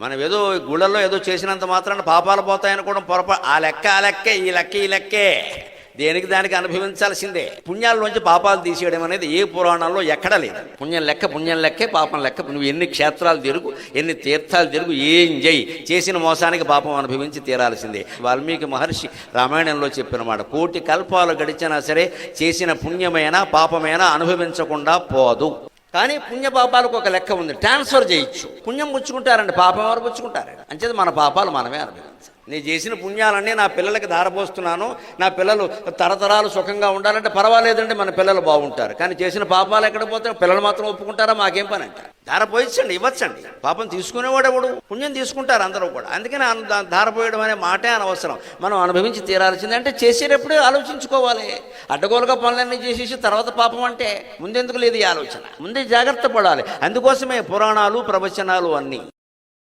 మనం ఏదో గుళ్ళల్లో ఏదో చేసినంత మాత్రాన పాపాలు పోతాయనుకోవడం పొరపా ఆ లెక్క ఆ లెక్కే ఈ లెక్క ఈ లెక్కే. దేనికి దానికి అనుభవించాల్సిందే. పుణ్యాల్లోంచి పాపాలు తీసేయడం అనేది ఏ పురాణంలో ఎక్కడా లేదు. పుణ్యం లెక్క పుణ్యం లెక్కే పాపం లెక్క. నువ్వు ఎన్ని క్షేత్రాలు తిరుగు ఎన్ని తీర్థాలు తిరుగు ఏం చేయి చేసిన మోసానికి పాపం అనుభవించి తీరాల్సిందే. వాల్మీకి మహర్షి రామాయణంలో చెప్పిన మాట కోటి కల్పాలు గడిచినా సరే చేసిన పుణ్యమైనా పాపమైనా అనుభవించకుండా పోదు. కానీ పుణ్య పాపాలకు ఒక లెక్క ఉంది. ట్రాన్స్ఫర్ చేయొచ్చు. పుణ్యం పుచ్చుకుంటారండి. పాపం ఎవరు పుచ్చుకుంటారండి? అంచేది మన పాపాలు మనమే అనుభవించాలి. నేను చేసిన పుణ్యాలన్నీ నా పిల్లలకి దారపోస్తున్నాను నా పిల్లలు తరతరాలు సుఖంగా ఉండాలంటే పర్వాలేదండి మన పిల్లలు బాగుంటారు. కానీ చేసిన పాపాలు ఎక్కడ పోతే పిల్లలు మాత్రం ఒప్పుకుంటారా? మాకేం పని అంట ధారపోయించండి ఇవ్వచ్చండి. పాపం తీసుకునేవాడు ఎవడు? పుణ్యం తీసుకుంటారు అందరూ కూడా. అందుకని ధారపోయడం అనే మాటే అనవసరం. మనం అనుభవించి తీరాల్సింది అంటే చేసేటప్పుడే ఆలోచించుకోవాలి. అడ్డగోలుగా పనులన్నీ చేసేసి తర్వాత పాపం అంటే ముందెందుకు లేదు ఈ ఆలోచన. ముందే జాగ్రత్త పడాలి. అందుకోసమే పురాణాలు ప్రవచనాలు అన్నీ.